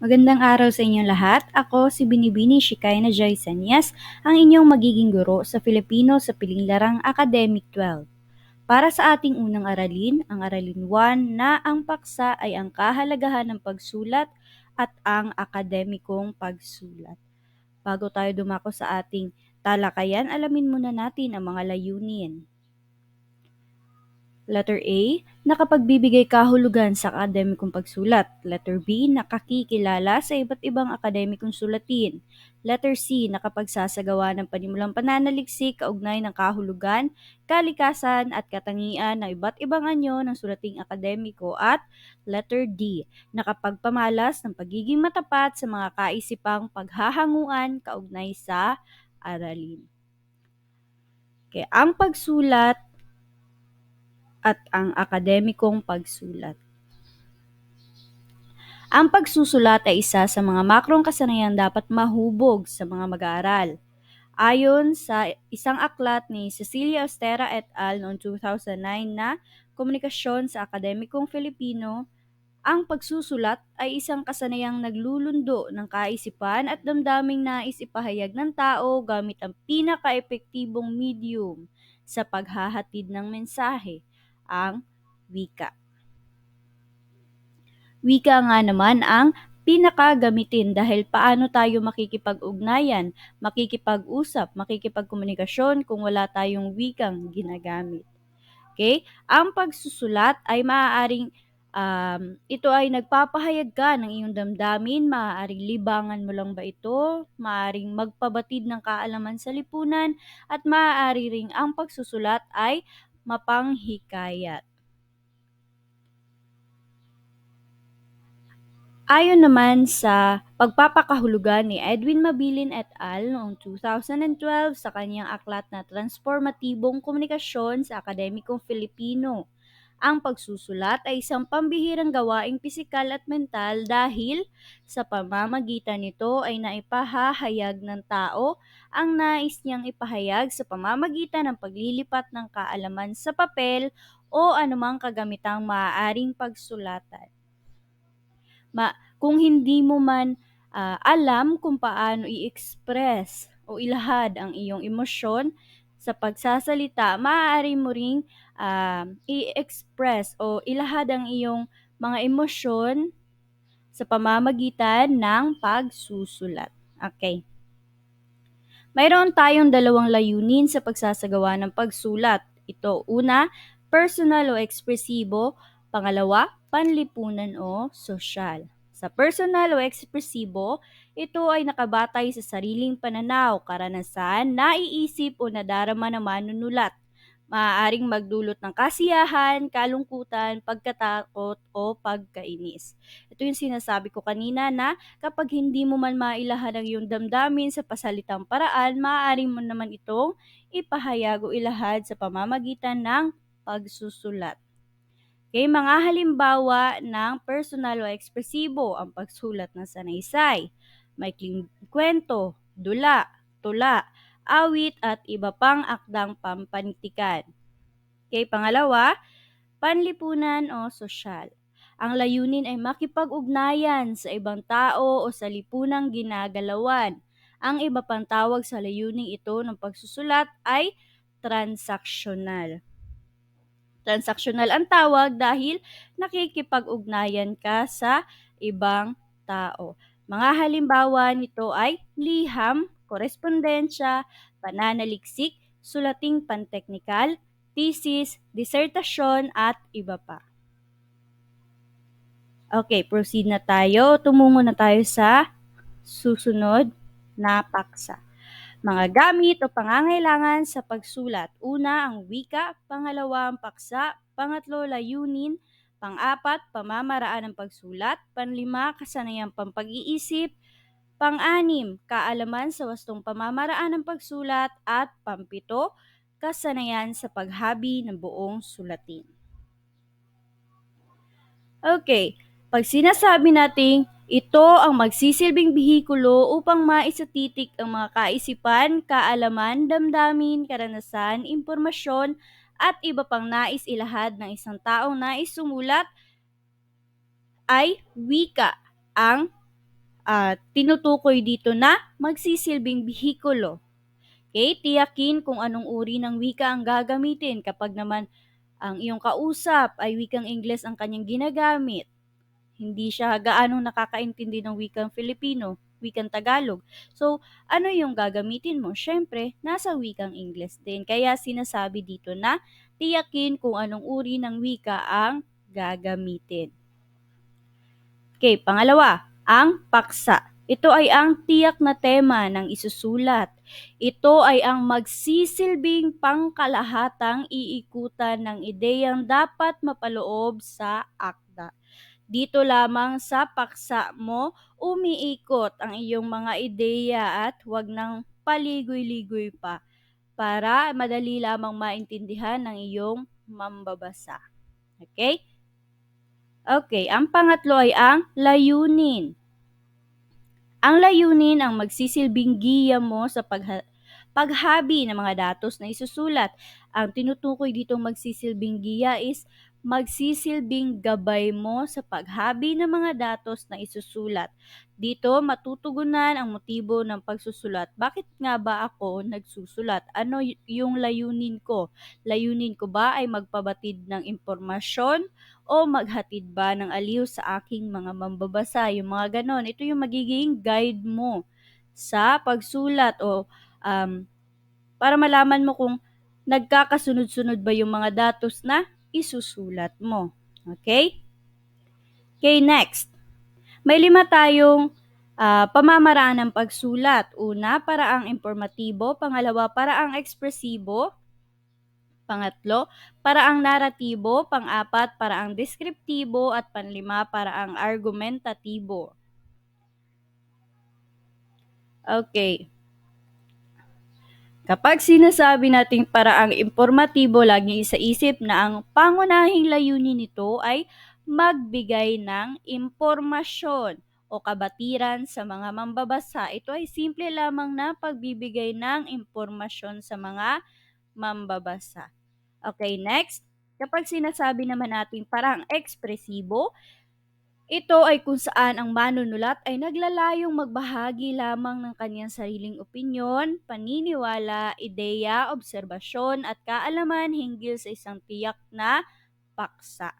Magandang araw sa inyong lahat. Ako si Binibini Shikayna Joy Sanyas, ang inyong magiging guro sa Filipino sa Piling Larang Academic 12. Para sa ating unang aralin, ang aralin 1 na ang paksa ay ang kahalagahan ng pagsulat at ang akademikong pagsulat. Bago tayo dumako sa ating talakayan, alamin muna natin ang mga layunin. Letter A, nakapagbibigay kahulugan sa akademikong pagsulat. Letter B, nakakikilala sa iba't ibang akademikong sulatin. Letter C, nakapagsasagawa ng panimulang pananaliksik kaugnay ng kahulugan, kalikasan at katangian ng iba't ibang anyo ng sulating akademiko. At letter D, nakapagpamalas ng pagiging matapat sa mga kaisipang paghahanguan kaugnay sa aralin. Okay, ang pagsulat at ang akademikong pagsulat. Ang pagsusulat ay isa sa mga makrong kasanayan dapat mahubog sa mga mag-aaral. Ayon sa isang aklat ni Cecilia Ostera et al. noong 2009 na Komunikasyon sa Akademikong Filipino, ang pagsusulat ay isang kasanayang naglulundo ng kaisipan at damdaming nais ipahayag ng tao gamit ang pinaka-epektibong medium sa paghahatid ng mensahe ang wika. Wika nga naman ang pinakagamitin dahil paano tayo makikipag-ugnayan, makikipag-usap, makikipagkomunikasyon kung wala tayong wikang ginagamit. Okay? Ang pagsusulat ay maaaring um, ito ay nagpapahayag ka ng iyong damdamin, maaaring libangan mo lang ba ito, maaaring magpabatid ng kaalaman sa lipunan, at maaari ring ang pagsusulat ay mapanghikayat. Ayon naman sa pagpapakahulugan ni Edwin Mabilin et al. noong 2012 sa kanyang aklat na Transformatibong Komunikasyon sa Akademikong Filipino, ang pagsusulat ay isang pambihirang gawaing pisikal at mental dahil sa pamamagitan nito ay naipahahayag ng tao ang nais niyang ipahayag sa pamamagitan ng paglilipat ng kaalaman sa papel o anumang kagamitang maaaring pagsulatan. Ma kung hindi mo man uh, alam kung paano i-express o ilahad ang iyong emosyon sa pagsasalita, maaari mo ring uh, i-express o ilahad ang iyong mga emosyon sa pamamagitan ng pagsusulat. Okay. Mayroon tayong dalawang layunin sa pagsasagawa ng pagsulat. Ito, una, personal o ekspresibo. Pangalawa, panlipunan o sosyal. Sa personal o ekspresibo, ito ay nakabatay sa sariling pananaw, karanasan, naiisip o nadarama ng manunulat maaaring magdulot ng kasiyahan, kalungkutan, pagkatakot o pagkainis. Ito yung sinasabi ko kanina na kapag hindi mo man mailahan ang iyong damdamin sa pasalitang paraan, maaari mo naman itong ipahayag o ilahad sa pamamagitan ng pagsusulat. Kay mga halimbawa ng personal o ekspresibo ang pagsulat ng sanaysay, maikling kwento, dula, tula, awit at iba pang akdang pampanitikan. Kay pangalawa, panlipunan o sosyal. Ang layunin ay makipag-ugnayan sa ibang tao o sa lipunang ginagalawan. Ang iba pang tawag sa layuning ito ng pagsusulat ay transaksyonal. Transaksyonal ang tawag dahil nakikipag-ugnayan ka sa ibang tao. Mga halimbawa nito ay liham, korespondensya, pananaliksik, sulating panteknikal, thesis, disertasyon, at iba pa. Okay, proceed na tayo. Tumungo na tayo sa susunod na paksa. Mga gamit o pangangailangan sa pagsulat. Una, ang wika. Pangalawa, ang paksa. Pangatlo, layunin. Pang-apat, pamamaraan ng pagsulat. Panlima, kasanayang pampag-iisip. Pang-anim, kaalaman sa wastong pamamaraan ng pagsulat at pampito, kasanayan sa paghabi ng buong sulatin. Okay, pag sinasabi nating ito ang magsisilbing bihikulo upang maisatitik ang mga kaisipan, kaalaman, damdamin, karanasan, impormasyon, at iba pang nais ilahad ng isang taong nais sumulat, ay wika ang uh, tinutukoy dito na magsisilbing bihikulo. Okay, tiyakin kung anong uri ng wika ang gagamitin kapag naman ang iyong kausap ay wikang Ingles ang kanyang ginagamit. Hindi siya gaano nakakaintindi ng wikang Filipino, wikang Tagalog. So, ano yung gagamitin mo? Siyempre, nasa wikang Ingles din. Kaya sinasabi dito na tiyakin kung anong uri ng wika ang gagamitin. Okay, pangalawa, ang paksa. Ito ay ang tiyak na tema ng isusulat. Ito ay ang magsisilbing pangkalahatang iikutan ng ideyang dapat mapaloob sa akda. Dito lamang sa paksa mo umiikot ang iyong mga ideya at huwag nang paligoy-ligoy pa para madali lamang maintindihan ng iyong mambabasa. Okay? Okay, ang pangatlo ay ang layunin. Ang layunin ang magsisilbing giya mo sa pagha- paghabi ng mga datos na isusulat. Ang tinutukoy ditong magsisilbing giya is magsisilbing gabay mo sa paghabi ng mga datos na isusulat. Dito matutugunan ang motibo ng pagsusulat. Bakit nga ba ako nagsusulat? Ano yung layunin ko? Layunin ko ba ay magpabatid ng impormasyon o maghatid ba ng aliw sa aking mga mambabasa? Yung mga ganon. Ito yung magiging guide mo sa pagsulat o um, para malaman mo kung nagkakasunod-sunod ba yung mga datos na isusulat mo. Okay? Okay, next. May lima tayong uh, pamamaraan ng pagsulat. Una, paraang informatibo. Pangalawa, paraang ekspresibo. Pangatlo, paraang naratibo. Pang-apat, paraang deskriptibo. At panlima, paraang argumentatibo. Okay. Kapag sinasabi nating paraang informatibo, laging isaisip na ang pangunahing layunin nito ay magbigay ng impormasyon o kabatiran sa mga mambabasa. Ito ay simple lamang na pagbibigay ng impormasyon sa mga mambabasa. Okay, next. Kapag sinasabi naman natin parang ekspresibo, ito ay kung saan ang manunulat ay naglalayong magbahagi lamang ng kanyang sariling opinyon, paniniwala, ideya, obserbasyon at kaalaman hinggil sa isang tiyak na paksa.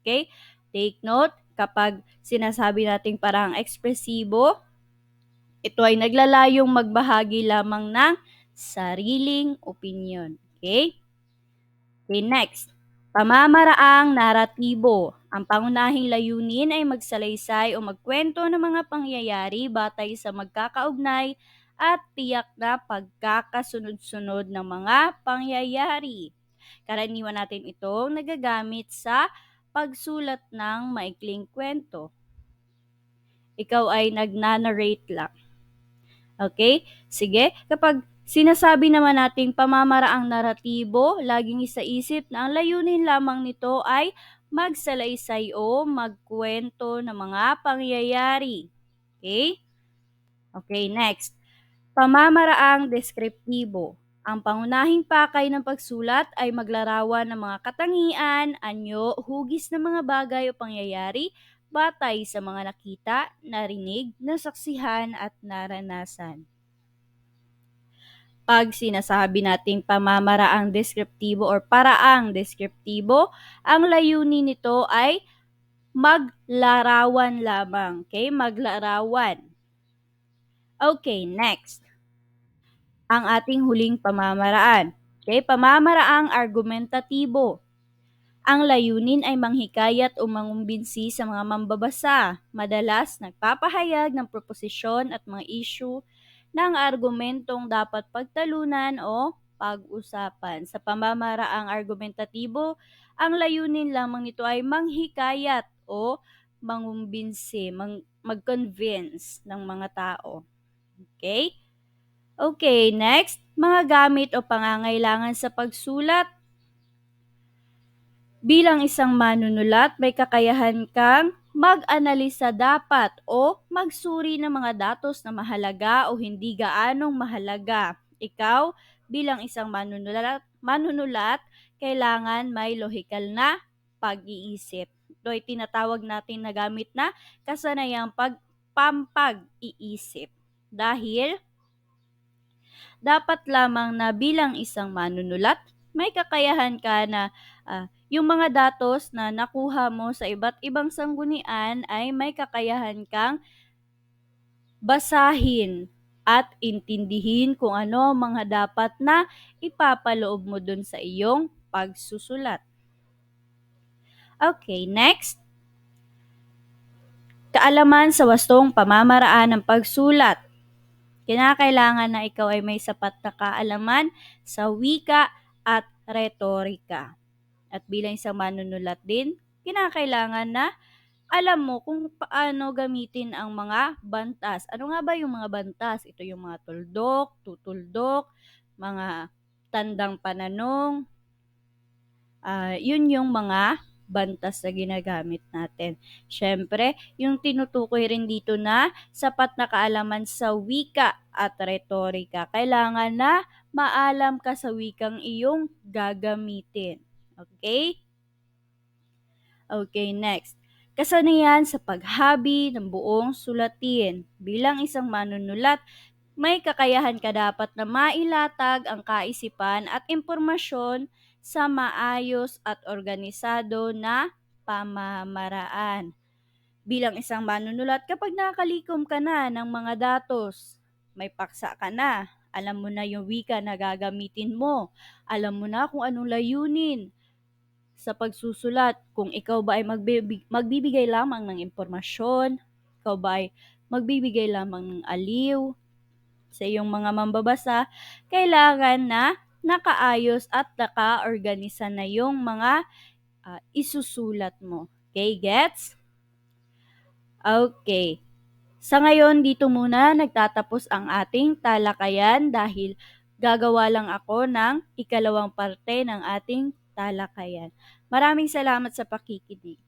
Okay? Take note, kapag sinasabi nating parang ekspresibo, ito ay naglalayong magbahagi lamang ng sariling opinyon. Okay? Okay, next. Pamamaraang naratibo. Ang pangunahing layunin ay magsalaysay o magkwento ng mga pangyayari batay sa magkakaugnay at tiyak na pagkakasunod-sunod ng mga pangyayari. Karaniwan natin itong nagagamit sa pagsulat ng maikling kwento. Ikaw ay nag-narrate lang. Okay? Sige, kapag Sinasabi naman nating pamamaraang naratibo, laging isaisip na ang layunin lamang nito ay magsalaysay o magkwento ng mga pangyayari. Okay? Okay, next. Pamamaraang deskriptibo. Ang pangunahing pakay ng pagsulat ay maglarawan ng mga katangian, anyo, hugis ng mga bagay o pangyayari batay sa mga nakita, narinig, nasaksihan at naranasan pag sinasabi nating pamamaraang deskriptibo or paraang deskriptibo, ang layunin nito ay maglarawan lamang. Okay? Maglarawan. Okay, next. Ang ating huling pamamaraan. Okay? Pamamaraang argumentatibo. Ang layunin ay manghikayat o mangumbinsi sa mga mambabasa. Madalas, nagpapahayag ng proposisyon at mga issue ng argumentong dapat pagtalunan o pag-usapan. Sa pamamaraang argumentatibo, ang layunin lamang nito ay manghikayat o mangumbinsi, mang, mag-convince ng mga tao. Okay? Okay, next, mga gamit o pangangailangan sa pagsulat. Bilang isang manunulat, may kakayahan kang mag-analisa dapat o magsuri ng mga datos na mahalaga o hindi gaanong mahalaga. Ikaw, bilang isang manunulat, manunulat kailangan may lohikal na pag-iisip. Ito ay tinatawag natin na gamit na kasanayang pag pampag-iisip. Dahil dapat lamang na bilang isang manunulat, may kakayahan ka na uh, yung mga datos na nakuha mo sa iba't ibang sanggunian ay may kakayahan kang basahin at intindihin kung ano mga dapat na ipapaloob mo dun sa iyong pagsusulat. Okay, next. Kaalaman sa wastong pamamaraan ng pagsulat. Kinakailangan na ikaw ay may sapat na kaalaman sa wika at retorika. At bilang isang manunulat din, kinakailangan na alam mo kung paano gamitin ang mga bantas. Ano nga ba yung mga bantas? Ito yung mga tuldok, tutuldok, mga tandang pananong. Uh, yun yung mga bantas na ginagamit natin. Siyempre, yung tinutukoy rin dito na sapat na kaalaman sa wika at retorika. Kailangan na maalam ka sa wikang iyong gagamitin. Okay? Okay, next. Kasanayan sa paghabi ng buong sulatin. Bilang isang manunulat, may kakayahan ka dapat na mailatag ang kaisipan at impormasyon sa maayos at organisado na pamamaraan. Bilang isang manunulat, kapag nakalikom ka na ng mga datos, may paksa ka na, alam mo na yung wika na gagamitin mo, alam mo na kung anong layunin, sa pagsusulat kung ikaw ba ay magbibig, magbibigay lamang ng impormasyon, ikaw ba ay magbibigay lamang ng aliw sa iyong mga mambabasa, kailangan na nakaayos at naka-organisa na yung mga uh, isusulat mo. Okay, gets? Okay. Sa ngayon, dito muna nagtatapos ang ating talakayan dahil gagawa lang ako ng ikalawang parte ng ating talakayan. Maraming salamat sa pakikinig.